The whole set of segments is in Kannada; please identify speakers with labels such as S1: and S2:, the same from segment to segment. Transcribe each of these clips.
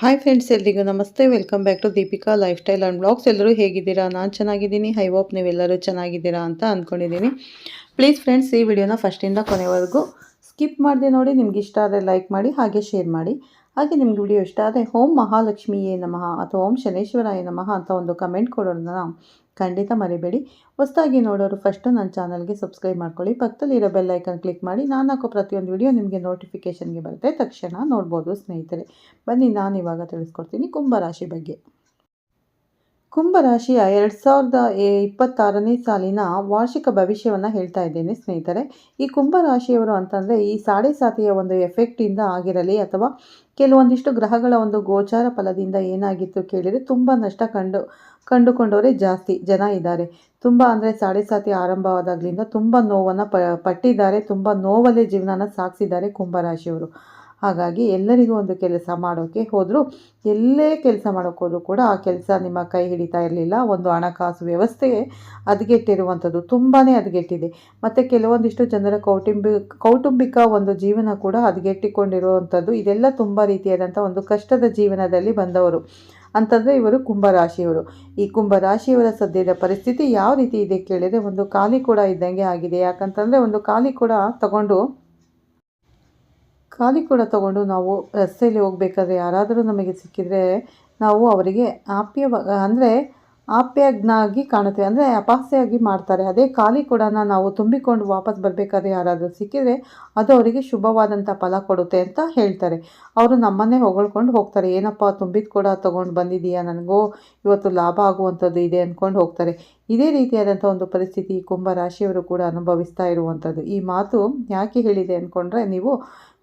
S1: ಹಾಯ್ ಫ್ರೆಂಡ್ಸ್ ಎಲ್ರಿಗೂ ನಮಸ್ತೆ. Welcome back to Deepika life style and blogs ಎಲ್ಲರೂ ಹೇಗಿದ್ದೀರಾ? ನಾನು ಚೆನ್ನಾಗಿದ್ದೀನಿ. ಹೈ ಹೋಪ್ ನೀವೆಲ್ಲರೂ ಚೆನ್ನಾಗಿದ್ದೀರಾ ಅಂತ ಅಂದ್ಕೊಂಡಿದ್ದೀನಿ ಪ್ಲೀಸ್ ಫ್ರೆಂಡ್ಸ್ ಈ ವಿಡಿಯೋನ ಫಸ್ಟಿಂದ ಕೊನೆವರೆಗೂ ಸ್ಕಿಪ್ ಮಾಡಿದೆ ನೋಡಿ. ನಿಮ್ಗೆ ಇಷ್ಟ ಆದರೆ ಲೈಕ್ ಮಾಡಿ, ಹಾಗೆ ಶೇರ್ ಮಾಡಿ. ಹಾಗೆ ನಿಮ್ಗೆ ವಿಡಿಯೋ ಇಷ್ಟ ಆದರೆ ಓಂ ಮಹಾಲಕ್ಷ್ಮಿಯೇ ನಮಃ ಅಥವಾ ಓಂ ಶನೇಶ್ವರಾಯ ನಮಃ ಅಂತ ಒಂದು ಕಮೆಂಟ್ ಕೊಡೋದನ್ನ ಖಂಡಿತ ಮರಿಬೇಡಿ. ಹೊಸದಾಗಿ ನೋಡೋರು ಫಸ್ಟು ನನ್ನ ಚಾನಲ್ಗೆ ಸಬ್ಸ್ಕ್ರೈಬ್ ಮಾಡ್ಕೊಳ್ಳಿ. ಪಕ್ಕದಲ್ಲಿರೋ ಬೆಲ್ ಐಕನ್ ಕ್ಲಿಕ್ ಮಾಡಿ ನಾನು ಹಾಕೋ ಪ್ರತಿಯೊಂದು ವಿಡಿಯೋ ನಿಮಗೆ ನೋಟಿಫಿಕೇಷನ್ಗೆ ಬರುತ್ತೆ. ತಕ್ಷಣ ನೋಡ್ಬೋದು ಸ್ನೇಹಿತರೆ. ಬನ್ನಿ ನಾನು ಇವಾಗ ತಿಳಿಸ್ಕೊಡ್ತೀನಿ ಕುಂಭರಾಶಿ ಬಗ್ಗೆ. ಕುಂಭರಾಶಿಯ ಎರಡು ಸಾವಿರದ ಇಪ್ಪತ್ತಾರನೇ ಸಾಲಿನ ವಾರ್ಷಿಕ ಭವಿಷ್ಯವನ್ನು ಹೇಳ್ತಾ ಇದ್ದೇನೆ ಸ್ನೇಹಿತರೆ. ಈ ಕುಂಭರಾಶಿಯವರು ಅಂತಂದರೆ ಈ ಸಾಡೆ ಸಾತಿಯ ಒಂದು ಎಫೆಕ್ಟಿಂದ ಆಗಿರಲಿ ಅಥವಾ ಕೆಲವೊಂದಿಷ್ಟು ಗ್ರಹಗಳ ಒಂದು ಗೋಚಾರ ಫಲದಿಂದ ಏನಾಗಿತ್ತು ಕೇಳಿದರೆ ತುಂಬ ನಷ್ಟ ಕಂಡು, ಕಂಡುಕೊಂಡವರೇ ಜಾಸ್ತಿ ಜನ ಇದ್ದಾರೆ. ತುಂಬ ಅಂದರೆ ಸಾಡೆ ಸಾತಿ ಆರಂಭವಾದಾಗಲಿಂದ ತುಂಬ ನೋವನ್ನು ಪಟ್ಟಿದ್ದಾರೆ, ತುಂಬ ನೋವಲ್ಲೇ ಜೀವನನ ಸಾಗಿಸಿದ್ದಾರೆ ಕುಂಭರಾಶಿಯವರು. ಹಾಗಾಗಿ ಎಲ್ಲರಿಗೂ ಒಂದು ಕೆಲಸ ಮಾಡೋಕ್ಕೆ ಹೋದರೂ, ಎಲ್ಲೇ ಕೆಲಸ ಮಾಡೋಕ್ಕೆ ಹೋದರೂ ಕೂಡ ಆ ಕೆಲಸ ನಿಮ್ಮ ಕೈ ಹಿಡಿತಾ ಇರಲಿಲ್ಲ. ಒಂದು ಹಣಕಾಸು ವ್ಯವಸ್ಥೆ ಹದಗೆಟ್ಟಿರುವಂಥದ್ದು ತುಂಬಾ ಹದಗೆಟ್ಟಿದೆ ಮತ್ತು ಕೆಲವೊಂದಿಷ್ಟು ಜನರ ಕೌಟುಂಬಿ, ಕೌಟುಂಬಿಕ ಒಂದು ಜೀವನ ಕೂಡ ಹದಗೆಟ್ಟಿಕೊಂಡಿರುವಂಥದ್ದು ಇದೆಲ್ಲ ತುಂಬ ರೀತಿಯಾದಂಥ ಒಂದು ಕಷ್ಟದ ಜೀವನದಲ್ಲಿ ಬಂದವರು ಅಂತಂದರೆ ಇವರು ಕುಂಭರಾಶಿಯವರು. ಈ ಕುಂಭರಾಶಿಯವರ ಸದ್ಯದ ಪರಿಸ್ಥಿತಿ ಯಾವ ರೀತಿ ಇದೆ ಕೇಳಿದರೆ ಒಂದು ಖಾಲಿ ಕೂಡ ಇದ್ದಂಗೆ ಆಗಿದೆ. ಯಾಕಂತಂದರೆ ಒಂದು ಖಾಲಿ ಕೂಡ ತಗೊಂಡು ಖಾಲಿ ಕೂಡ ತಗೊಂಡು ನಾವು ರಸ್ತೆಯಲ್ಲಿ ಹೋಗ್ಬೇಕಾದ್ರೆ ಯಾರಾದರೂ ನಮಗೆ ಸಿಕ್ಕಿದರೆ ನಾವು ಅವರಿಗೆ ಆಪ್ಯ ಅಂದರೆ ಆಪ್ಯಜ್ಞಾಗಿ ಕಾಣುತ್ತೇವೆ. ಅಂದರೆ ಅಪಾಸ್ಯಾಗಿ ಮಾಡ್ತಾರೆ. ಅದೇ ಖಾಲಿ ಕೂಡ ನಾವು ತುಂಬಿಕೊಂಡು ವಾಪಸ್ ಬರಬೇಕಾದ್ರೆ ಯಾರಾದರೂ ಸಿಕ್ಕಿದರೆ ಅದು ಅವರಿಗೆ ಶುಭವಾದಂಥ ಫಲ ಕೊಡುತ್ತೆ ಅಂತ ಹೇಳ್ತಾರೆ. ಅವರು ನಮ್ಮನ್ನೇ ಹೊಗಳ್ಕೊಂಡು ಹೋಗ್ತಾರೆ. ಏನಪ್ಪ, ತುಂಬಿದ ಕೂಡ ತೊಗೊಂಡು ಬಂದಿದೆಯಾ ನನಗೂ? ಇವತ್ತು ಲಾಭ ಆಗುವಂಥದ್ದು ಇದೆ ಅಂದ್ಕೊಂಡು ಹೋಗ್ತಾರೆ. ಇದೇ ರೀತಿಯಾದಂಥ ಒಂದು ಪರಿಸ್ಥಿತಿ ಕುಂಭರಾಶಿಯವರು ಕೂಡ ಅನುಭವಿಸ್ತಾ ಇರುವಂಥದ್ದು. ಈ ಮಾತು ಯಾಕೆ ಹೇಳಿದೆ ಅಂದ್ಕೊಂಡ್ರೆ ನೀವು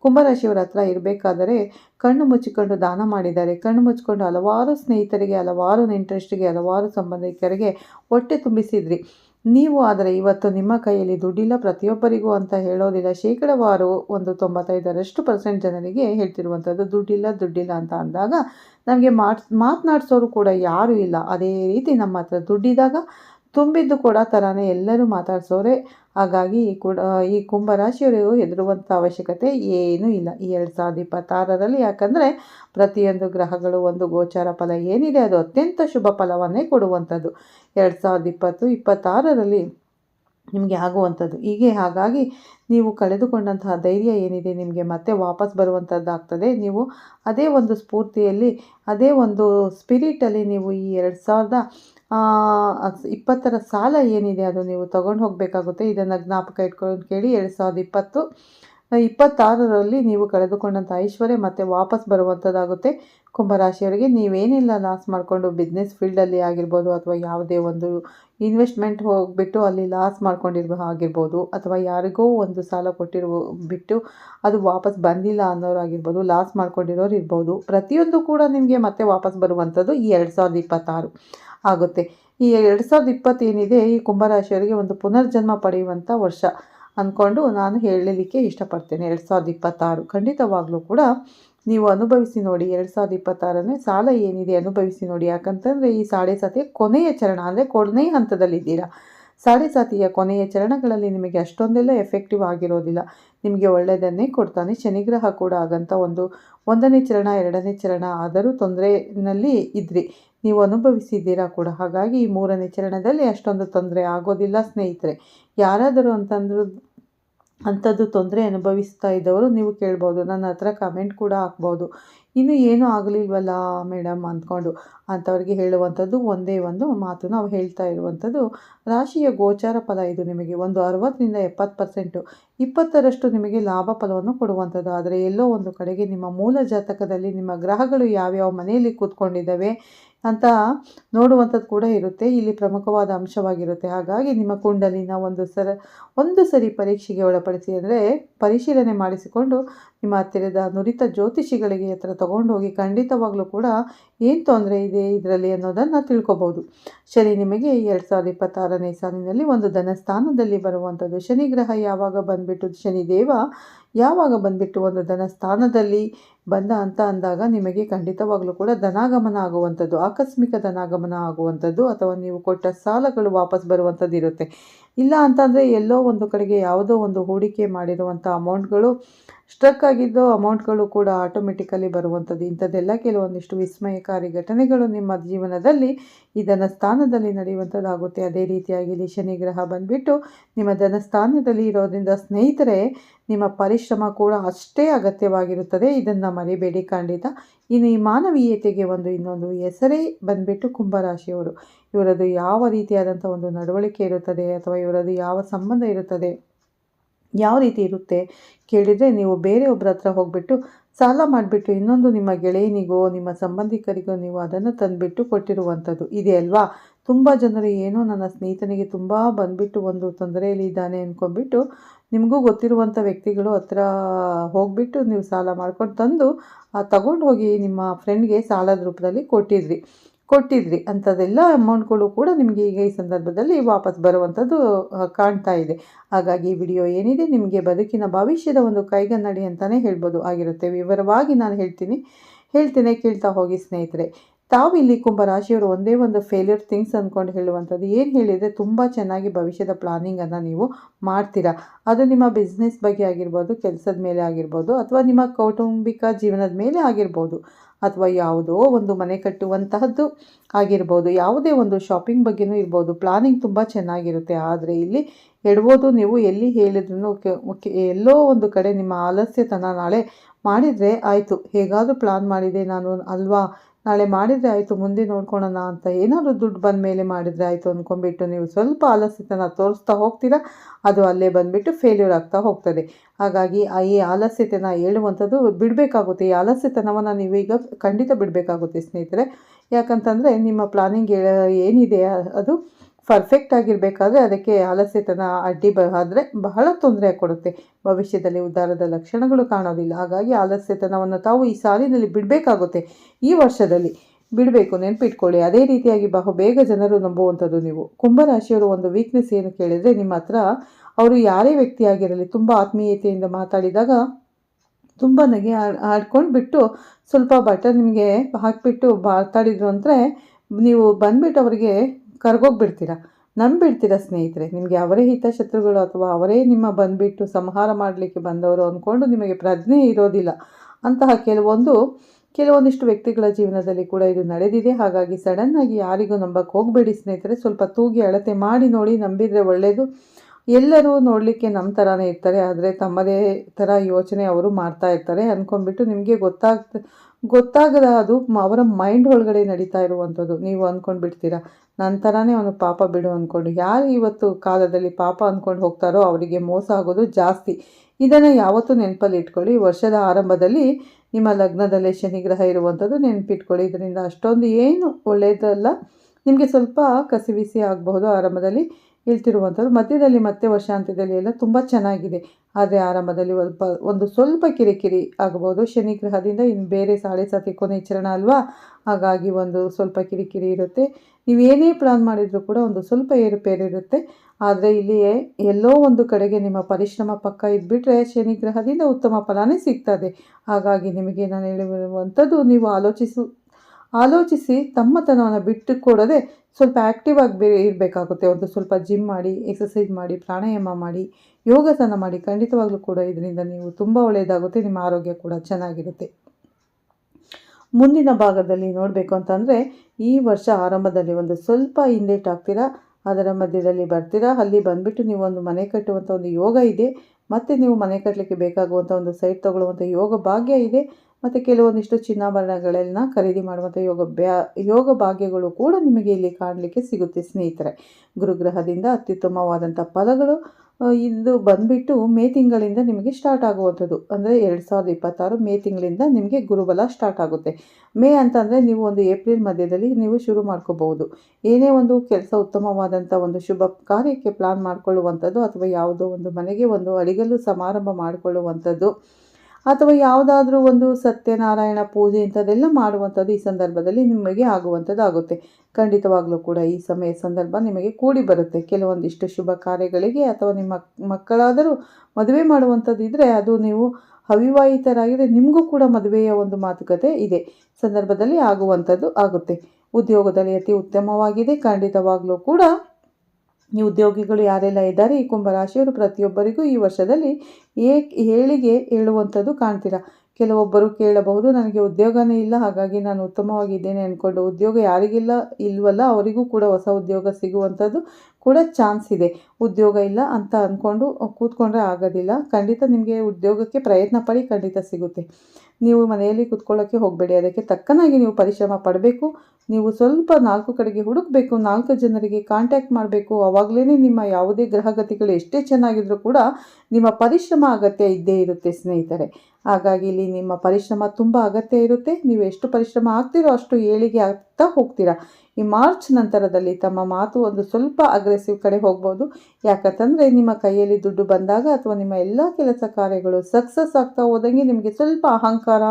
S1: ಕುಂಭರಾಶಿಯವರ ಹತ್ರ ಇರಬೇಕಾದರೆ ಕಣ್ಣು ಮುಚ್ಚಿಕೊಂಡು ದಾನ ಮಾಡಿದ್ದಾರೆ. ಕಣ್ಣು ಮುಚ್ಚಿಕೊಂಡು ಹಲವಾರು ಸ್ನೇಹಿತರಿಗೆ, ಹಲವಾರು ನೆಂಟರಷ್ಟಿಗೆ ಹಲವಾರು ಸಂಬಂಧಿಕರಿಗೆ ಹೊಟ್ಟೆ ತುಂಬಿಸಿದ್ರಿ. ನೀವು ಆದರೆ ಇವತ್ತು ನಿಮ್ಮ ಕೈಯಲ್ಲಿ ದುಡ್ಡಿಲ್ಲ. ಪ್ರತಿಯೊಬ್ಬರಿಗೂ ಅಂತ ಹೇಳೋದಿಲ್ಲ. ಶೇಕಡವಾರು ಒಂದು ತೊಂಬತ್ತೈದರಷ್ಟು ಪರ್ಸೆಂಟ್ ಜನರಿಗೆ ಹೇಳ್ತಿರುವಂಥದ್ದು ದುಡ್ಡಿಲ್ಲ ದುಡ್ಡಿಲ್ಲ ಅಂತ ಅಂದಾಗ ನಮಗೆ ಮಾತ್, ಮಾತನಾಡಿಸೋರು ಕೂಡ ಯಾರೂ ಇಲ್ಲ. ಅದೇ ರೀತಿ ನಮ್ಮ ಹತ್ರ ದುಡ್ಡಿದಾಗ ತುಂಬಿದ್ದು ಕೂಡ ಥರನೇ ಎಲ್ಲರೂ ಮಾತಾಡ್ಸೋರೆ. ಹಾಗಾಗಿ ಈ ಕೂಡ, ಈ ಕುಂಭರಾಶಿಯವರು ಹೆದರುವಂಥ ಅವಶ್ಯಕತೆ ಏನೂ ಇಲ್ಲ. ಈ ಎರಡು ಸಾವಿರದ ಇಪ್ಪತ್ತಾರರಲ್ಲಿ ಯಾಕಂದರೆ ಪ್ರತಿಯೊಂದು ಗ್ರಹಗಳು ಒಂದು ಗೋಚಾರ ಫಲ ಏನಿದೆ, ಅದು ಅತ್ಯಂತ ಶುಭ ಫಲವನ್ನೇ ಕೊಡುವಂಥದ್ದು. ಎರಡು ಸಾವಿರದ ಇಪ್ಪತ್ತು, ಇಪ್ಪತ್ತಾರರಲ್ಲಿ ನಿಮಗೆ ಆಗುವಂಥದ್ದು. ಹೀಗೆ ಹಾಗಾಗಿ ನೀವು ಕಳೆದುಕೊಂಡಂತಹ ಧೈರ್ಯ ಏನಿದೆ, ನಿಮಗೆ ಮತ್ತೆ ವಾಪಸ್ ಬರುವಂಥದ್ದಾಗ್ತದೆ. ನೀವು ಅದೇ ಒಂದು ಸ್ಫೂರ್ತಿಯಲ್ಲಿ, ಅದೇ ಒಂದು ಸ್ಪಿರಿಟಲ್ಲಿ ನೀವು ಈ ಎರಡು ಸಾವಿರದ ಇಪ್ಪತ್ತರ ಸಾಲ ಏನಿದೆ ಅದು ನೀವು ತೊಗೊಂಡು ಹೋಗಬೇಕಾಗುತ್ತೆ. ಇದನ್ನು ಜ್ಞಾಪಕ ಇಟ್ಕೊಂಡು ಕೇಳಿ ಎರಡು ಸಾವಿರದ ಇಪ್ಪತ್ತು ಇಪ್ಪತ್ತಾರರಲ್ಲಿ ನೀವು ಕಳೆದುಕೊಂಡಂಥ ಐಶ್ವರ್ಯ ಮತ್ತೆ ವಾಪಸ್ ಬರುವಂಥದ್ದಾಗುತ್ತೆ ಕುಂಭರಾಶಿಯವರಿಗೆ ನೀವೇನಿಲ್ಲ ಲಾಸ್ ಮಾಡಿಕೊಂಡು ಬಿಸ್ನೆಸ್ ಫೀಲ್ಡಲ್ಲಿ ಆಗಿರ್ಬೋದು ಅಥವಾ ಯಾವುದೇ ಒಂದು ಇನ್ವೆಸ್ಟ್ಮೆಂಟ್ ಹೋಗಿಬಿಟ್ಟು ಅಲ್ಲಿ ಲಾಸ್ ಮಾಡ್ಕೊಂಡಿರ್ಬೋ ಆಗಿರ್ಬೋದು ಅಥವಾ ಯಾರಿಗೋ ಒಂದು ಸಾಲ ಕೊಟ್ಟಿರುವ ಬಿಟ್ಟು ಅದು ವಾಪಸ್ ಬಂದಿಲ್ಲ ಅನ್ನೋರಾಗಿರ್ಬೋದು ಲಾಸ್ ಮಾಡ್ಕೊಂಡಿರೋರು ಇರ್ಬೋದು. ಪ್ರತಿಯೊಂದು ಕೂಡ ನಿಮಗೆ ಮತ್ತೆ ವಾಪಸ್ ಬರುವಂಥದ್ದು ಈ ಎರಡು ಸಾವಿರದ ಇಪ್ಪತ್ತಾರು. ಆಗುತ್ತೆ. ಈ ಎರಡು ಸಾವಿರದ ಇಪ್ಪತ್ತೇನಿದೆ, ಈ ಕುಂಭರಾಶಿಯವರಿಗೆ ಒಂದು ಪುನರ್ಜನ್ಮ ಪಡೆಯುವಂಥ ವರ್ಷ ಅಂದ್ಕೊಂಡು ನಾನು ಹೇಳಲಿಕ್ಕೆ ಇಷ್ಟಪಡ್ತೇನೆ. ಎರಡು ಸಾವಿರದ ಇಪ್ಪತ್ತಾರು ಖಂಡಿತವಾಗಲೂ ಕೂಡ ನೀವು ಅನುಭವಿಸಿ ನೋಡಿ, ಎರಡು ಸಾವಿರದ ಇಪ್ಪತ್ತಾರನೇ ಸಾಲ ಏನಿದೆ ಅನುಭವಿಸಿ ನೋಡಿ. ಯಾಕಂತಂದರೆ ಈ ಸಾಡೆ ಸತಿಯ ಕೊನೆಯ ಚರಣ, ಅಂದರೆ ಕೊನೆಯ ಹಂತದಲ್ಲಿದ್ದೀರಾ. ಸಾಡೆ ಸಾತಿಯ ಕೊನೆಯ ಚರಣಗಳಲ್ಲಿ ನಿಮಗೆ ಅಷ್ಟೊಂದೆಲ್ಲ ಎಫೆಕ್ಟಿವ್ ಆಗಿರೋದಿಲ್ಲ. ನಿಮಗೆ ಒಳ್ಳೆಯದನ್ನೇ ಕೊಡ್ತಾನೆ. ಶನಿಗ್ರಹ ಕೂಡ ಆಗಂತ ಒಂದು ಒಂದನೇ ಚರಣ, ಎರಡನೇ ಚರಣ ಆದರೂ ತೊಂದರೆಯಲ್ಲಿ ಇದ್ರಿ. ನೀವು ಅನುಭವಿಸಿದ್ದೀರಾ ಕೂಡ. ಹಾಗಾಗಿ ಈ ಮೂರನೇ ಚರಣದಲ್ಲಿ ಅಷ್ಟೊಂದು ತೊಂದರೆ ಆಗೋದಿಲ್ಲ ಸ್ನೇಹಿತರೆ. ಯಾರಾದರೂ ಅಂತಂದ್ರು, ಅಂಥದ್ದು ತೊಂದರೆ ಅನುಭವಿಸ್ತಾ ಇದ್ದವರು ನೀವು ಕೇಳ್ಬೋದು. ನನ್ನ ಹತ್ರ ಕಮೆಂಟ್ ಕೂಡ ಹಾಕ್ಬೋದು. ಇನ್ನು ಏನೂ ಆಗಲಿಲ್ವಲ್ಲ ಮೇಡಮ್ ಅಂದ್ಕೊಂಡು ಅಂಥವ್ರಿಗೆ ಹೇಳುವಂಥದ್ದು ಒಂದೇ ಒಂದು ಮಾತು. ನಾವು ಹೇಳ್ತಾ ಇರುವಂಥದ್ದು, ರಾಶಿಯ ಗೋಚಾರ ಫಲ ಇದು ನಿಮಗೆ. ಒಂದು ಅರವತ್ತರಿಂದ ಎಪ್ಪತ್ತು ಪರ್ಸೆಂಟು. ಇಪ್ಪತ್ತರಷ್ಟು ನಿಮಗೆ ಲಾಭ ಫಲವನ್ನು ಕೊಡುವಂಥದ್ದು. ಆದರೆ ಎಲ್ಲೋ ಒಂದು ಕಡೆಗೆ ನಿಮ್ಮ ಮೂಲ ಜಾತಕದಲ್ಲಿ ನಿಮ್ಮ ಗ್ರಹಗಳು ಯಾವ್ಯಾವ ಮನೆಯಲ್ಲಿ ಕೂತ್ಕೊಂಡಿದ್ದಾವೆ ಅಂತ ನೋಡುವಂಥದ್ದು ಕೂಡ ಇರುತ್ತೆ. ಇಲ್ಲಿ ಪ್ರಮುಖವಾದ ಅಂಶವಾಗಿರುತ್ತೆ. ಹಾಗಾಗಿ ನಿಮ್ಮ ಕುಂಡಲಿನ ಒಂದು ಸರ, ಒಂದು ಸರಿ ಪರೀಕ್ಷೆಗೆ ಒಳಪಡಿಸಿ ಅಂದರೆ ಪರಿಶೀಲನೆ ಮಾಡಿಸಿಕೊಂಡು ನಿಮ್ಮ ಹತ್ತಿರದ ನುರಿತ ಜ್ಯೋತಿಷಿಗಳಿಗೆ ಹತ್ರ ತಗೊಂಡೋಗಿ ಖಂಡಿತವಾಗಲೂ ಕೂಡ ಏನು ತೊಂದರೆ ಇದೆ ಇದರಲ್ಲಿ ಅನ್ನೋದನ್ನು ತಿಳ್ಕೊಬೋದು. ಶನಿ ನಿಮಗೆ ಎರಡು ಸಾವಿರದ ಇಪ್ಪತ್ತಾರನೇ ಸಾಲಿನಲ್ಲಿ ಒಂದು ಧನಸ್ಥಾನದಲ್ಲಿ ಬರುವಂಥದ್ದು. ಶನಿ ಗ್ರಹ ಯಾವಾಗ ಬಂದುಬಿಟ್ಟು ಶನಿದೇವ ಯಾವಾಗ ಬಂದ್ಬಿಟ್ಟು ಒಂದು ಧನ ಸ್ಥಾನದಲ್ಲಿ ಬಂದ ಅಂತ ಅಂದಾಗ ನಿಮಗೆ ಖಂಡಿತವಾಗಲೂ ಕೂಡ ಧನಾಗಮನ ಆಗುವಂಥದ್ದು, ಆಕಸ್ಮಿಕ ಧನಾಗಮನ ಆಗುವಂಥದ್ದು ಅಥವಾ ನೀವು ಕೊಟ್ಟ ಸಾಲಗಳು ವಾಪಸ್ ಬರುವಂಥದ್ದು ಇರುತ್ತೆ. ಇಲ್ಲ ಅಂತಂದರೆ ಎಲ್ಲೋ ಒಂದು ಕಡೆಗೆ ಯಾವುದೋ ಒಂದು ಹೂಡಿಕೆ ಮಾಡಿರುವಂಥ ಅಮೌಂಟ್ಗಳು ಸ್ಟ್ರಕ್ ಆಗಿದ್ದು ಅಮೌಂಟ್ಗಳು ಕೂಡ ಆಟೋಮೆಟಿಕಲಿ ಬರುವಂಥದ್ದು. ಇಂಥದ್ದೆಲ್ಲ ಕೆಲವೊಂದಿಷ್ಟು ವಿಸ್ಮಯಕಾರಿ ಘಟನೆಗಳು ನಿಮ್ಮ ಜೀವನದಲ್ಲಿ ಈ ಧನಸ್ಥಾನದಲ್ಲಿ ನಡೆಯುವಂಥದ್ದಾಗುತ್ತೆ. ಅದೇ ರೀತಿಯಾಗಿ ಇಲ್ಲಿ ಶನಿ ಗ್ರಹ ಬಂದುಬಿಟ್ಟು ನಿಮ್ಮ ಧನಸ್ಥಾನದಲ್ಲಿ ಇರೋದ್ರಿಂದ ಸ್ನೇಹಿತರೆ, ನಿಮ್ಮ ಪರಿಶ್ರಮ ಕೂಡ ಅಷ್ಟೇ ಅಗತ್ಯವಾಗಿರುತ್ತದೆ. ಇದನ್ನು ಮರಿಬೇಡಿ ಖಂಡಿತ. ಇನ್ನು ಈ ಮಾನವೀಯತೆಗೆ ಒಂದು ಇನ್ನೊಂದು ಹೆಸರೇ ಬಂದುಬಿಟ್ಟು ಕುಂಭರಾಶಿಯವರು. ಇವರದು ಯಾವ ರೀತಿಯಾದಂಥ ಒಂದು ನಡವಳಿಕೆ ಇರುತ್ತದೆ ಅಥವಾ ಇವರದು ಯಾವ ಸಂಬಂಧ ಇರುತ್ತದೆ, ಯಾವ ರೀತಿ ಇರುತ್ತೆ ಕೇಳಿದರೆ ನೀವು ಬೇರೆಯೊಬ್ಬರ ಹತ್ರ ಹೋಗಿಬಿಟ್ಟು ಸಾಲ ಮಾಡಿಬಿಟ್ಟು ಇನ್ನೊಂದು ನಿಮ್ಮ ಗೆಳೆಯನಿಗೋ, ನಿಮ್ಮ ಸಂಬಂಧಿಕರಿಗೋ ನೀವು ಅದನ್ನು ತಂದುಬಿಟ್ಟು ಕೊಟ್ಟಿರುವಂಥದ್ದು. ಇದೆ ಅಲ್ವಾ? ತುಂಬ ಜನರು ಏನೋ ನನ್ನ ಸ್ನೇಹಿತನಿಗೆ ತುಂಬ ಬಂದುಬಿಟ್ಟು ಒಂದು ತೊಂದರೆಯಲ್ಲಿ ಇದ್ದಾನೆ ಅಂದ್ಕೊಂಡ್ಬಿಟ್ಟು ನಿಮಗೂ ಗೊತ್ತಿರುವಂಥ ವ್ಯಕ್ತಿಗಳು ಹತ್ರ ಹೋಗಿಬಿಟ್ಟು ನೀವು ಸಾಲ ಮಾಡ್ಕೊಂಡು ತಂದು ತಗೊಂಡು ಹೋಗಿ ನಿಮ್ಮ ಫ್ರೆಂಡ್ಗೆ ಸಾಲದ ರೂಪದಲ್ಲಿ ಕೊಟ್ಟಿದ್ರಿ. ಕೊಟ್ಟಿದ್ರಿ. ಅಂಥದ್ದೆಲ್ಲ ಅಮೌಂಟ್ಗಳು ಕೂಡ ನಿಮಗೆ ಈಗ ಈ ಸಂದರ್ಭದಲ್ಲಿ ವಾಪಸ್ ಬರುವಂಥದ್ದು ಕಾಣ್ತಾ ಇದೆ. ಹಾಗಾಗಿ ಈ ವಿಡಿಯೋ ಏನಿದೆ ನಿಮಗೆ ಬದುಕಿನ ಭವಿಷ್ಯದ ಒಂದು ಕೈಗನ್ನಡಿ ಅಂತಲೇ ಹೇಳ್ಬೋದು ಆಗಿರುತ್ತೆ. ವಿವರವಾಗಿ ನಾನು ಹೇಳ್ತೀನಿ. ಹೇಳ್ತೇನೆ, ಕೇಳ್ತಾ ಹೋಗಿ ಸ್ನೇಹಿತರೆ. ತಾವು ಇಲ್ಲಿ ಕುಂಭರಾಶಿಯವರು ಒಂದೇ ಒಂದು ಫೇಲ್ಯೂರ್ ಥಿಂಗ್ಸ್ ಅಂದ್ಕೊಂಡು ಹೇಳುವಂಥದ್ದು ಏನು ಹೇಳಿದರೆ ತುಂಬ ಚೆನ್ನಾಗಿ ಭವಿಷ್ಯದ ಪ್ಲಾನಿಂಗನ್ನು ನೀವು ಮಾಡ್ತೀರಾ. ಅದು ನಿಮ್ಮ ಬಿಸ್ನೆಸ್ ಬಗ್ಗೆ ಆಗಿರ್ಬೋದು, ಕೆಲಸದ ಮೇಲೆ ಆಗಿರ್ಬೋದು, ಅಥವಾ ನಿಮ್ಮ ಕೌಟುಂಬಿಕ ಜೀವನದ ಮೇಲೆ ಆಗಿರ್ಬೋದು. ಅಥವಾ ಯಾವುದೋ ಒಂದು ಮನೆ ಕಟ್ಟುವಂತಹದ್ದು ಆಗಿರ್ಬೋದು, ಯಾವುದೇ ಒಂದು ಶಾಪಿಂಗ್ ಬಗ್ಗೆನೂ ಇರ್ಬೋದು ಪ್ಲಾನಿಂಗ್ ತುಂಬ ಚೆನ್ನಾಗಿರುತ್ತೆ. ಆದರೆ ಇಲ್ಲಿ ಎಡ್ಬೋದು ನೀವು ಎಲ್ಲಿ ಹೇಳಿದ್ರು ಎಲ್ಲೋ ಒಂದು ಕಡೆ ನಿಮ್ಮ ಆಲಸ್ಯತನ ನಾಳೆ ಮಾಡಿದರೆ ಆಯಿತು. ಹೇಗಾದರೂ ಪ್ಲಾನ್ ಮಾಡಿದೆ ನಾನು ಅಲ್ವಾ? ನಾಳೆ ಮಾಡಿದರೆ ಆಯಿತು, ಮುಂದೆ ನೋಡ್ಕೊಳೋಣ ಅಂತ ಏನಾದರೂ ದುಡ್ಡು ಬಂದ ಮೇಲೆ ಮಾಡಿದರೆ ಆಯಿತು ಅಂದ್ಕೊಂಡ್ಬಿಟ್ಟು ನೀವು ಸ್ವಲ್ಪ ಆಲಸ್ಯತನ ತೋರಿಸ್ತಾ ಹೋಗ್ತೀರಾ, ಅದು ಅಲ್ಲೇ ಬಂದುಬಿಟ್ಟು ಫೇಲ್ಯೂರ್ ಆಗ್ತಾ ಹೋಗ್ತದೆ. ಹಾಗಾಗಿ ಈ ಆಲಸ್ಯತೆನ ಹೇಳುವಂಥದ್ದು ಬಿಡಬೇಕಾಗುತ್ತೆ. ಈ ಆಲಸ್ಯತನವನ್ನು ನೀವು ಈಗ ಖಂಡಿತ ಬಿಡಬೇಕಾಗುತ್ತೆ ಸ್ನೇಹಿತರೆ. ಯಾಕಂತಂದರೆ ನಿಮ್ಮ ಪ್ಲಾನಿಂಗ್ ಏನಿದೆ, ಅದು ಪರ್ಫೆಕ್ಟ್ ಆಗಿರಬೇಕಾದ್ರೆ ಅದಕ್ಕೆ ಆಲಸ್ಯತನ ಅಡ್ಡಿ ಆದರೆ ಬಹಳ ತೊಂದರೆ ಕೊಡುತ್ತೆ. ಭವಿಷ್ಯದಲ್ಲಿ ಉದ್ಧಾರದ ಲಕ್ಷಣಗಳು ಕಾಣೋದಿಲ್ಲ. ಹಾಗಾಗಿ ಆಲಸ್ಯತನವನ್ನು ತಾವು ಈ ಸಾಲಿನಲ್ಲಿ ಬಿಡಬೇಕಾಗುತ್ತೆ. ಈ ವರ್ಷದಲ್ಲಿ ಬಿಡಬೇಕು, ನೆನಪಿಟ್ಕೊಳ್ಳಿ. ಅದೇ ರೀತಿಯಾಗಿ ಬಹು ಬೇಗ ಜನರು ನಂಬುವಂಥದ್ದು ನೀವು. ಕುಂಭರಾಶಿಯವರು ಒಂದು ವೀಕ್ನೆಸ್ ಏನು ಕೇಳಿದರೆ ನಿಮ್ಮ ಹತ್ರ ಅವರು ಯಾರೇ ವ್ಯಕ್ತಿ ಆಗಿರಲಿ ತುಂಬ ಆತ್ಮೀಯತೆಯಿಂದ ಮಾತಾಡಿದಾಗ ತುಂಬ ನಗೆ ಆಡ್ಕೊಂಡು ಬಿಟ್ಟು ಸ್ವಲ್ಪ ಬಟರ್ ನಿಮಗೆ ಹಾಕಿಬಿಟ್ಟು ಮಾತಾಡಿದ್ರು ಅಂದರೆ ನೀವು ಬಂದ್ಬಿಟ್ಟು ಅವರಿಗೆ ಕರ್ಗೋಗ್ಬಿಡ್ತೀರ. ನಂಬಿಡ್ತೀರ ಸ್ನೇಹಿತರೆ, ನಿಮಗೆ ಅವರೇ ಹಿತಶತ್ರುಗಳು ಅಥವಾ ಅವರೇ ನಿಮ್ಮ ಬಂದುಬಿಟ್ಟು ಸಂಹಾರ ಮಾಡಲಿಕ್ಕೆ ಬಂದವರು ಅಂದ್ಕೊಂಡು ನಿಮಗೆ ಪ್ರಜ್ಞೆ ಇರೋದಿಲ್ಲ. ಅಂತಹ ಕೆಲವೊಂದು, ಕೆಲವೊಂದಿಷ್ಟು ವ್ಯಕ್ತಿಗಳ ಜೀವನದಲ್ಲಿ ಕೂಡ ಇದು ನಡೆದಿದೆ. ಹಾಗಾಗಿ ಸಡನ್ನಾಗಿ ಯಾರಿಗೂ ನಂಬಕ್ಕೆ ಹೋಗಬೇಡಿ ಸ್ನೇಹಿತರೆ. ಸ್ವಲ್ಪ ತೂಗಿ ಅಳತೆ ಮಾಡಿ ನೋಡಿ, ನಂಬಿದರೆ ಒಳ್ಳೆಯದು ಎಲ್ಲರೂ ನೋಡಲಿಕ್ಕೆ ನಮ್ಮ ಥರನೇ ಇರ್ತಾರೆ, ಆದರೆ ತಮ್ಮದೇ ಥರ ಯೋಚನೆ ಅವರು ಮಾಡ್ತಾ ಇರ್ತಾರೆ. ಅಂದ್ಕೊಂಡ್ಬಿಟ್ಟು ನಿಮಗೆ ಗೊತ್ತಾಗ್ತ ಗೊತ್ತಾಗದ ಅದು ಅವರ ಮೈಂಡ್ ಒಳಗಡೆ ನಡೀತಾ ಇರುವಂಥದ್ದು ನೀವು ಅಂದ್ಕೊಂಡು ಬಿಡ್ತೀರಾ? ನನ್ನ ಥರನೇ ಅವನು ಪಾಪ ಬಿಡು ಅಂದ್ಕೊಂಡು ಯಾರು ಇವತ್ತು ಕಾಲದಲ್ಲಿ ಪಾಪ ಅಂದ್ಕೊಂಡು ಹೋಗ್ತಾರೋ ಅವರಿಗೆ ಮೋಸ ಆಗೋದು ಜಾಸ್ತಿ. ಇದನ್ನು ಯಾವತ್ತೂ ನೆನಪಲ್ಲಿ ಇಟ್ಕೊಳ್ಳಿ. ವರ್ಷದ ಆರಂಭದಲ್ಲಿ ನಿಮ್ಮ ಲಗ್ನದಲ್ಲಿ ಶನಿಗ್ರಹ ಇರುವಂಥದ್ದು ನೆನಪಿಟ್ಕೊಳ್ಳಿ. ಇದರಿಂದ ಅಷ್ಟೊಂದು ಏನು ಒಳ್ಳೆಯದಲ್ಲ ನಿಮಗೆ ಸ್ವಲ್ಪ ಕಸಿವಿಸಿ ಆಗಬಹುದು ಆರಂಭದಲ್ಲಿ. ಹೇಳ್ತಿರುವಂಥದ್ದು. ಮಧ್ಯದಲ್ಲಿ ಮತ್ತೆ ವರ್ಷಾಂತ್ಯದಲ್ಲಿ ಎಲ್ಲ ತುಂಬ ಚೆನ್ನಾಗಿದೆ. ಆದರೆ ಆರಂಭದಲ್ಲಿ ಸ್ವಲ್ಪ ಒಂದು ಸ್ವಲ್ಪ ಕಿರಿಕಿರಿ ಆಗಬಹುದು. ಶನಿ ಗ್ರಹದಿಂದ ಇನ್ನು ಬೇರೆ ಸಾಡೆ ಸಾತಿ ಕೊನೆ ಚರಣ ಅಲ್ವಾ? ಹಾಗಾಗಿ ಒಂದು ಸ್ವಲ್ಪ ಕಿರಿಕಿರಿ ಇರುತ್ತೆ. ನೀವು ಏನೇ ಪ್ಲಾನ್ ಮಾಡಿದರೂ ಕೂಡ ಒಂದು ಸ್ವಲ್ಪ ಏರುಪೇರು ಇರುತ್ತೆ. ಆದರೆ ಇಲ್ಲಿಯೇ ಎಲ್ಲೋ ಒಂದು ಕಡೆಗೆ ನಿಮ್ಮ ಪರಿಶ್ರಮ ಪಕ್ಕ ಇದ್ಬಿಟ್ರೆ ಶನಿ ಗ್ರಹದಿಂದ ಉತ್ತಮ ಫಲನೇ ಸಿಗ್ತದೆ. ಹಾಗಾಗಿ ನಿಮಗೆ ನಾನು ಹೇಳುವಂಥದ್ದು, ನೀವು ಆಲೋಚಿಸು ಆಲೋಚಿಸಿ ತಮ್ಮತನವನ್ನು ಬಿಟ್ಟು ಕೊಡದೆ ಸ್ವಲ್ಪ ಆ್ಯಕ್ಟಿವ್ ಆಗಿ ಇರಬೇಕಾಗುತ್ತೆ. ಒಂದು ಸ್ವಲ್ಪ ಜಿಮ್ ಮಾಡಿ ಎಕ್ಸಸೈಸ್ ಮಾಡಿ, ಪ್ರಾಣಾಯಾಮ ಮಾಡಿ, ಯೋಗಾಸನ ಮಾಡಿ ಖಂಡಿತವಾಗ್ಲೂ ಕೂಡ ಇದರಿಂದ ನೀವು ತುಂಬ ಒಳ್ಳೆಯದಾಗುತ್ತೆ. ನಿಮ್ಮ ಆರೋಗ್ಯ ಕೂಡ ಚೆನ್ನಾಗಿರುತ್ತೆ. ಮುಂದಿನ ಭಾಗದಲ್ಲಿ ನೋಡಬೇಕು ಅಂತಂದರೆ ಈ ವರ್ಷ ಆರಂಭದಲ್ಲಿ ಒಂದು ಸ್ವಲ್ಪ ಹಿಂದೇಟಾಗ್ತೀರಾ ಅದರ ಮಧ್ಯದಲ್ಲಿ ಬರ್ತೀರಾ? ಅಲ್ಲಿ ಬಂದುಬಿಟ್ಟು ನೀವು ಒಂದು ಮನೆ ಕಟ್ಟುವಂಥ ಒಂದು ಯೋಗ ಇದೆ. ಮತ್ತು ನೀವು ಮನೆ ಕಟ್ಟಲಿಕ್ಕೆ ಬೇಕಾಗುವಂಥ ಒಂದು ಸೈಟ್ ತೊಗೊಳ್ಳುವಂಥ ಯೋಗ ಭಾಗ್ಯ ಇದೆ. ಮತ್ತು ಕೆಲವೊಂದಿಷ್ಟು ಚಿನ್ನಾಭರಣಗಳನ್ನ ಖರೀದಿ ಮಾಡುವಂಥ ಯೋಗ ಯೋಗ ಭಾಗ್ಯಗಳು ಕೂಡ ನಿಮಗೆ ಇಲ್ಲಿ ಕಾಣಲಿಕ್ಕೆ ಸಿಗುತ್ತೆ ಸ್ನೇಹಿತರೆ. ಗುರುಗ್ರಹದಿಂದ ಅತ್ಯುತ್ತಮವಾದಂಥ ಫಲಗಳು ಇದು ಬಂದುಬಿಟ್ಟು ಮೇ ತಿಂಗಳಿಂದ ನಿಮಗೆ ಸ್ಟಾರ್ಟ್ ಆಗುವಂಥದ್ದು. ಅಂದರೆ ಎರಡು ಸಾವಿರದ ಇಪ್ಪತ್ತಾರು ಮೇ ತಿಂಗಳಿಂದ ನಿಮಗೆ ಗುರುಬಲ ಸ್ಟಾರ್ಟ್ ಆಗುತ್ತೆ. ಮೇ ಅಂತಂದರೆ ನೀವು ಒಂದು ಏಪ್ರಿಲ್ ಮಧ್ಯದಲ್ಲಿ ನೀವು ಶುರು ಮಾಡ್ಕೋಬಹುದು. ಏನೇ ಒಂದು ಕೆಲಸ ಉತ್ತಮವಾದಂಥ ಒಂದು ಶುಭ ಕಾರ್ಯಕ್ಕೆ ಪ್ಲಾನ್ ಮಾಡಿಕೊಳ್ಳುವಂಥದ್ದು ಅಥವಾ ಯಾವುದೋ ಒಂದು ಮನೆಗೆ ಒಂದು ಅಡಿಗಲ್ಲು ಸಮಾರಂಭ ಮಾಡಿಕೊಳ್ಳುವಂಥದ್ದು ಅಥವಾ ಯಾವುದಾದ್ರೂ ಒಂದು ಸತ್ಯನಾರಾಯಣ ಪೂಜೆ ಇಂಥದ್ದೆಲ್ಲ ಮಾಡುವಂಥದ್ದು ಈ ಸಂದರ್ಭದಲ್ಲಿ ನಿಮಗೆ ಆಗುವಂಥದ್ದು ಆಗುತ್ತೆ ಖಂಡಿತವಾಗ್ಲೂ ಕೂಡ ಈ ಸಮಯ ಸಂದರ್ಭ ನಿಮಗೆ ಕೂಡಿ ಬರುತ್ತೆ. ಕೆಲವೊಂದಿಷ್ಟು ಶುಭ ಕಾರ್ಯಗಳಿಗೆ ಅಥವಾ ನಿಮ್ಮ ಮಕ್ಕಳಾದರೂ ಮದುವೆ ಮಾಡುವಂಥದ್ದು ಇದ್ದರೆ ಅದು ನೀವು ಅವಿವಾಹಿತರಾಗಿದ್ದರೆ ನಿಮಗೂ ಕೂಡ ಮದುವೆಯ ಒಂದು ಮಾತುಕತೆ ಇದೆ. ಸಂದರ್ಭದಲ್ಲಿ ಆಗುವಂಥದ್ದು ಆಗುತ್ತೆ. ಉದ್ಯೋಗದಲ್ಲಿ ಅತಿ ಉತ್ತಮವಾಗಿದೆ. ಖಂಡಿತವಾಗ್ಲೂ ಕೂಡ ಈ ಉದ್ಯೋಗಿಗಳು ಯಾರೆಲ್ಲ ಇದ್ದಾರೆ, ಈ ಕುಂಭರಾಶಿಯವರು ಪ್ರತಿಯೊಬ್ಬರಿಗೂ ಈ ವರ್ಷದಲ್ಲಿ ಏಕ್ ಹೇಳಿಗೆ ಹೇಳುವಂಥದ್ದು ಕಾಣ್ತೀರಾ? ಕೆಲವೊಬ್ಬರು ಕೇಳಬಹುದು, ನನಗೆ ಉದ್ಯೋಗನೇ ಇಲ್ಲ, ಹಾಗಾಗಿ ನಾನು ಉತ್ತಮವಾಗಿದ್ದೇನೆ ಅಂದ್ಕೊಂಡು ಉದ್ಯೋಗ ಯಾರಿಗಿಲ್ಲ, ಇಲ್ವಲ್ಲ, ಅವರಿಗೂ ಕೂಡ ಹೊಸ ಉದ್ಯೋಗ ಸಿಗುವಂಥದ್ದು ಕೂಡ ಚಾನ್ಸ್ ಇದೆ. ಉದ್ಯೋಗ ಇಲ್ಲ ಅಂತ ಅಂದ್ಕೊಂಡು ಕೂತ್ಕೊಂಡ್ರೆ ಆಗೋದಿಲ್ಲ. ಖಂಡಿತ ನಿಮಗೆ ಉದ್ಯೋಗಕ್ಕೆ ಪ್ರಯತ್ನ ಪಡಿ, ಖಂಡಿತ ಸಿಗುತ್ತೆ. ನೀವು ಮನೆಯಲ್ಲಿ ಕುತ್ಕೊಳ್ಳೋಕ್ಕೆ ಹೋಗಬೇಡಿ. ಅದಕ್ಕೆ ತಕ್ಕನಾಗಿ ನೀವು ಪರಿಶ್ರಮ ಪಡಬೇಕು. ನೀವು ಸ್ವಲ್ಪ ನಾಲ್ಕು ಕಡೆಗೆ ಹುಡುಕಬೇಕು, ನಾಲ್ಕು ಜನರಿಗೆ ಕಾಂಟ್ಯಾಕ್ಟ್ ಮಾಡಬೇಕು. ಅವಾಗಲೇ ನಿಮ್ಮ ಯಾವುದೇ ಗ್ರಹಗತಿಗಳು ಎಷ್ಟೇ ಚೆನ್ನಾಗಿದ್ರೂ ಕೂಡ ನಿಮ್ಮ ಪರಿಶ್ರಮ ಅಗತ್ಯ ಇದ್ದೇ ಇರುತ್ತೆ ಸ್ನೇಹಿತರೆ. ಹಾಗಾಗಿ ಇಲ್ಲಿ ನಿಮ್ಮ ಪರಿಶ್ರಮ ತುಂಬ ಅಗತ್ಯ ಇರುತ್ತೆ. ನೀವು ಎಷ್ಟು ಪರಿಶ್ರಮ ಆಗ್ತೀರೋ ಅಷ್ಟು ಏಳಿಗೆ ಆಗ್ತಾ ಹೋಗ್ತೀರಾ. ಈ ಮಾರ್ಚ್ ನಂತರದಲ್ಲಿ ತಮ್ಮ ಮಾತು ಒಂದು ಸ್ವಲ್ಪ ಅಗ್ರೆಸಿವ್ ಕಡೆ ಹೋಗ್ಬೋದು. ಯಾಕಂತಂದರೆ ನಿಮ್ಮ ಕೈಯಲ್ಲಿ ದುಡ್ಡು ಬಂದಾಗ ಅಥವಾ ನಿಮ್ಮ ಎಲ್ಲ ಕೆಲಸ ಕಾರ್ಯಗಳು ಸಕ್ಸಸ್ ಆಗ್ತಾ ಹೋದಂಗೆ ನಿಮಗೆ ಸ್ವಲ್ಪ ಅಹಂಕಾರ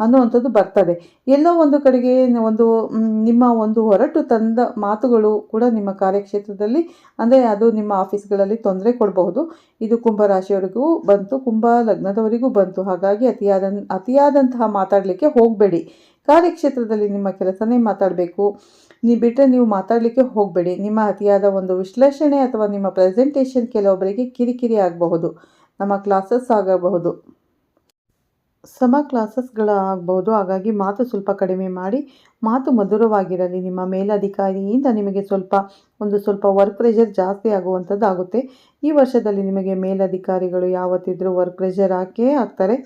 S1: ಅನ್ನುವಂಥದ್ದು ಬರ್ತದೆ. ಎಲ್ಲೋ ಒಂದು ಕಡೆಗೆ ಒಂದು ನಿಮ್ಮ ಒಂದು ಹೊರಟು ತಂದ ಮಾತುಗಳು ಕೂಡ ನಿಮ್ಮ ಕಾರ್ಯಕ್ಷೇತ್ರದಲ್ಲಿ, ಅಂದರೆ ಅದು ನಿಮ್ಮ ಆಫೀಸ್ಗಳಲ್ಲಿ ತೊಂದರೆ ಕೊಡಬಹುದು. ಇದು ಕುಂಭರಾಶಿಯವರಿಗೂ ಬಂತು, ಕುಂಭ ಲಗ್ನದವರಿಗೂ ಬಂತು. ಹಾಗಾಗಿ ಅತಿಯಾದ, ಅತಿಯಾದಂತಹ ಮಾತಾಡಲಿಕ್ಕೆ ಹೋಗಬೇಡಿ. ಕಾರ್ಯಕ್ಷೇತ್ರದಲ್ಲಿ ನಿಮ್ಮ ಕೆಲಸನೇ ಮಾತಾಡಬೇಕು. ನೀವು ಬಿಟ್ಟರೆ ನೀವು ಮಾತಾಡಲಿಕ್ಕೆ ಹೋಗಬೇಡಿ. ನಿಮ್ಮ ಅತಿಯಾದ ಒಂದು ವಿಶ್ಲೇಷಣೆ ಅಥವಾ ನಿಮ್ಮ ಪ್ರೆಸೆಂಟೇಷನ್ ಕೆಲವೊಬ್ಬರಿಗೆ ಕಿರಿಕಿರಿ ಆಗಬಹುದು. ನಮ್ಮ ಕ್ಲಾಸಸ್ ಆಗಬಹುದು. ಸಮ ಕ್ಲಾಸಸ್ಗಳ ಆಗಬಹುದು. ಹಾಗಾಗಿ ಮಾತು ಸ್ವಲ್ಪ ಕಡಿಮೆ ಮಾಡಿ. ಮಾತು ಮಧುರವಾಗಿರಲಿ. ನಿಮ್ಮ ಮೇಲಧಿಕಾರಿಯಿಂದ ನಿಮಗೆ ಸ್ವಲ್ಪ, ಒಂದು ಸ್ವಲ್ಪ ವರ್ಕ್ ಪ್ರೆಷರ್ ಜಾಸ್ತಿ ಆಗುವಂಥದ್ದು ಆಗುತ್ತೆ ಈ ವರ್ಷದಲ್ಲಿ ನಿಮಗೆ ಮೇಲಧಿಕಾರಿಗಳು ಯಾವತ್ತಿದ್ರೂ ವರ್ಕ್ ಪ್ರೆಷರ್ ಹಾಕೇ ಆಗ್ತಾರೆ.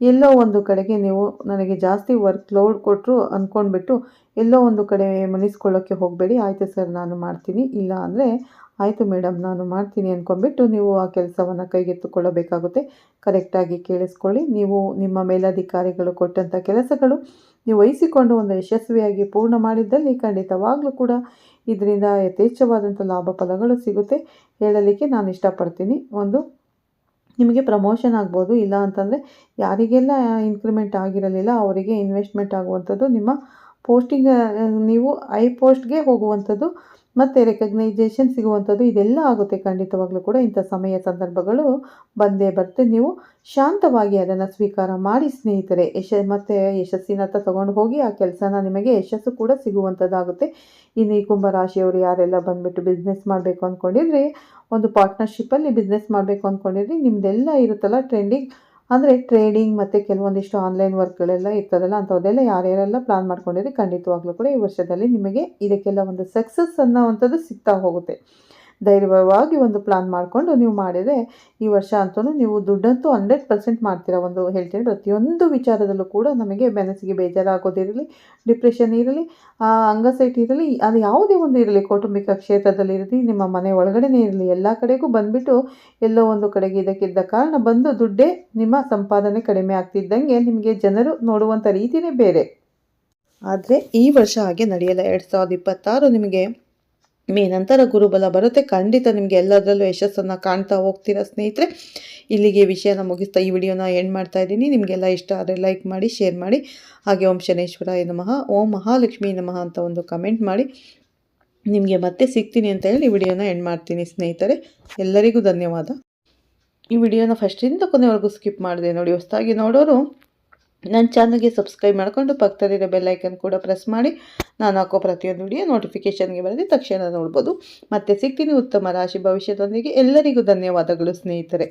S1: ಎಲ್ಲೋ ಒಂದು ಕಡೆಗೆ ನೀವು ನನಗೆ ಜಾಸ್ತಿ ವರ್ಕ್ ಲೋಡ್ ಕೊಟ್ಟರು ಅಂದ್ಕೊಂಡ್ಬಿಟ್ಟು ಎಲ್ಲೋ ಒಂದು ಕಡೆ ಮನಿಸ್ಕೊಳ್ಳೋಕ್ಕೆ ಹೋಗಬೇಡಿ. ಆಯಿತು ಸರ್, ನಾನು ಮಾಡ್ತೀನಿ. ಇಲ್ಲ ಅಂದರೆ ಆಯಿತು ಮೇಡಮ್, ನಾನು ಮಾಡ್ತೀನಿ ಅಂದ್ಕೊಂಡ್ಬಿಟ್ಟು ನೀವು ಆ ಕೆಲಸವನ್ನು ಕೈಗೆತ್ತಿಕೊಳ್ಳಬೇಕಾಗುತ್ತೆ. ಕರೆಕ್ಟಾಗಿ ಕೇಳಿಸ್ಕೊಳ್ಳಿ. ನೀವು ನಿಮ್ಮ ಮೇಲಾಧಿಕಾರಿಗಳು ಕೊಟ್ಟಂಥ ಕೆಲಸಗಳು ನೀವು ವಹಿಸಿಕೊಂಡು ಒಂದು ಯಶಸ್ವಿಯಾಗಿ ಪೂರ್ಣ ಮಾಡಿದ್ದಲ್ಲಿ ಖಂಡಿತವಾಗಲೂ ಕೂಡ ಇದರಿಂದ ಯಥೇಚ್ಛವಾದಂಥ ಲಾಭ ಫಲಗಳು ಸಿಗುತ್ತೆ. ಹೇಳಲಿಕ್ಕೆ ನಾನು ಇಷ್ಟಪಡ್ತೀನಿ. ಒಂದು ನಿಮಗೆ ಪ್ರಮೋಷನ್ ಆಗ್ಬೋದು, ಇಲ್ಲ ಅಂತಂದರೆ ಯಾರಿಗೆಲ್ಲ ಇನ್ಕ್ರಿಮೆಂಟ್ ಆಗಿರಲಿಲ್ಲ ಅವರಿಗೆ ಇನ್ವೆಸ್ಟ್ಮೆಂಟ್ ಆಗುವಂಥದ್ದು ನಿಮ್ಮ ಪೋಸ್ಟಿಂಗ್ ನೀವು ಐ ಪೋಸ್ಟ್ಗೆ ಹೋಗುವಂಥದ್ದು ಮತ್ತು ರೆಕಗ್ನೈಜೇಷನ್ ಸಿಗುವಂಥದ್ದು ಇದೆಲ್ಲ ಆಗುತ್ತೆ ಖಂಡಿತವಾಗ್ಲೂ ಕೂಡ ಇಂಥ ಸಮಯ ಸಂದರ್ಭಗಳು ಬಂದೇ ಬರ್ತೇ ನೀವು ಶಾಂತವಾಗಿ ಅದನ್ನು ಸ್ವೀಕಾರ ಮಾಡಿ ಸ್ನೇಹಿತರೆ, ಯಶ ಮತ್ತು ಯಶಸ್ಸಿನತ್ತ ತಗೊಂಡು ಹೋಗಿ ಆ ಕೆಲಸನ ನಿಮಗೆ ಯಶಸ್ಸು ಕೂಡ ಸಿಗುವಂಥದ್ದಾಗುತ್ತೆ. ಇನ್ನು ಈ ಕುಂಭರಾಶಿಯವರು ಯಾರೆಲ್ಲ ಬಂದುಬಿಟ್ಟು ಬಿಸ್ನೆಸ್ ಮಾಡಬೇಕು ಅಂದ್ಕೊಂಡಿದ್ರಿ, ಒಂದು ಪಾರ್ಟ್ನರ್ಶಿಪ್ಪಲ್ಲಿ ಬಿಸ್ನೆಸ್ ಮಾಡಬೇಕು ಅಂದ್ಕೊಂಡಿದ್ರಿ ನಿಮ್ಮದೆಲ್ಲ ಇರುತ್ತಲ್ಲ ಟ್ರೆಂಡಿಂಗ್ ಅಂದರೆ ಟ್ರೇಡಿಂಗ್ ಮತ್ತು ಕೆಲವೊಂದಿಷ್ಟು ಆನ್ಲೈನ್ ವರ್ಕ್ಗಳೆಲ್ಲ ಇರ್ತದಲ್ಲ ಅಂಥದ್ದೆಲ್ಲ ಯಾರ್ಯಾರೆಲ್ಲ ಪ್ಲಾನ್ ಮಾಡ್ಕೊಂಡಿದ್ರೆ ಖಂಡಿತವಾಗ್ಲೂ ಕೂಡ ಈ ವರ್ಷದಲ್ಲಿ ನಿಮಗೆ ಇದಕ್ಕೆಲ್ಲ ಒಂದು ಸಕ್ಸಸ್ ಅನ್ನೋವಂಥದ್ದು ಸಿಗ್ತಾ ಹೋಗುತ್ತೆ. ಧೈರ್ಯವಾಗಿ ಒಂದು ಪ್ಲಾನ್ ಮಾಡಿಕೊಂಡು ನೀವು ಮಾಡಿದರೆ ಈ ವರ್ಷ ಅಂತೂ ನೀವು ದುಡ್ಡಂತೂ ಹಂಡ್ರೆಡ್ ಪರ್ಸೆಂಟ್ ಮಾಡ್ತೀರಾ ಒಂದು ಹೇಳ್ತೀನಿ ಪ್ರತಿಯೊಂದು ವಿಚಾರದಲ್ಲೂ ಕೂಡ ನಮಗೆ ಮನಸ್ಸಿಗೆ ಬೇಜಾರಾಗೋದಿರಲಿ ಡಿಪ್ರೆಷನ್ ಇರಲಿ ಅಂಗಸೈಟ್ ಇರಲಿ, ಅದು ಯಾವುದೇ ಒಂದು ಇರಲಿ, ಕೌಟುಂಬಿಕ ಕ್ಷೇತ್ರದಲ್ಲಿ ಇರಲಿ, ನಿಮ್ಮ ಮನೆ ಒಳಗಡೆನೇ ಇರಲಿ, ಎಲ್ಲ ಕಡೆಗೂ ಬಂದುಬಿಟ್ಟು ಎಲ್ಲೋ ಒಂದು ಕಡೆಗೆ ಇದಕ್ಕಿದ್ದ ಕಾರಣ ಬಂದು ದುಡ್ಡೇ ನಿಮ್ಮ ಸಂಪಾದನೆ ಕಡಿಮೆ ಆಗ್ತಿದ್ದಂಗೆ ನಿಮಗೆ ಜನರು ನೋಡುವಂಥ ರೀತಿಯೇ ಬೇರೆ. ಆದರೆ ಈ ವರ್ಷ ಹಾಗೆ ನಡೆಯಲ್ಲ. ಎರಡು ಸಾವಿರದ ಇಪ್ಪತ್ತಾರು ನಿಮಗೆ ಮೇ ನಂತರ ಗುರುಬಲ ಬರುತ್ತೆ. ಖಂಡಿತ ನಿಮಗೆ ಎಲ್ಲದರಲ್ಲೂ ಯಶಸ್ಸನ್ನು ಕಾಣ್ತಾ ಹೋಗ್ತೀರಾ ಸ್ನೇಹಿತರೆ? ಇಲ್ಲಿಗೆ ವಿಷಯನ ಮುಗಿಸ್ತಾ ಈ ವಿಡಿಯೋನ ಎಂಡ್ ಮಾಡ್ತಾ ಇದ್ದೀನಿ. ನಿಮಗೆಲ್ಲ ಇಷ್ಟ ಆದರೆ ಲೈಕ್ ಮಾಡಿ ಶೇರ್ ಮಾಡಿ. ಹಾಗೆ ಓಂ ಶನೇಶ್ವರ ನಮಃ, ಓಂ ಮಹಾಲಕ್ಷ್ಮಿ ನಮಃ ಅಂತ ಒಂದು ಕಮೆಂಟ್ ಮಾಡಿ. ನಿಮಗೆ ಮತ್ತೆ ಸಿಗ್ತೀನಿ ಅಂತ ಹೇಳಿ ಈ ವಿಡಿಯೋನ ಎಂಡ್ ಮಾಡ್ತೀನಿ ಸ್ನೇಹಿತರೆ. ಎಲ್ಲರಿಗೂ ಧನ್ಯವಾದ. ಈ ವಿಡಿಯೋನ ಫಸ್ಟಿಂದ ಕೊನೆವರೆಗೂ ಸ್ಕಿಪ್ ಮಾಡಿದೆ ನೋಡಿ, ಹೊಸದಾಗಿ ನೋಡೋರು. ನನ್ನ ಚಾನಲ್ಗೆ ಸಬ್ಸ್ಕ್ರೈಬ್ ಮಾಡಿಕೊಂಡು ಪಕ್ಕದಲ್ಲಿರೋ ಬೆಲ್ಲೈಕನ್ ಕೂಡ ಪ್ರೆಸ್ ಮಾಡಿ. ನಾನು ಹಾಕೋ ಪ್ರತಿಯೊಂದು ವಿಡಿಯೋ ನೋಟಿಫಿಕೇಷನ್ಗೆ ಬರೆದು ತಕ್ಷಣ ನೋಡ್ಬೋದು. ಮತ್ತೆ ಸಿಗ್ತೀನಿ ಉತ್ತಮ ರಾಶಿ ಭವಿಷ್ಯದೊಂದಿಗೆ. ಎಲ್ಲರಿಗೂ ಧನ್ಯವಾದಗಳು ಸ್ನೇಹಿತರೆ.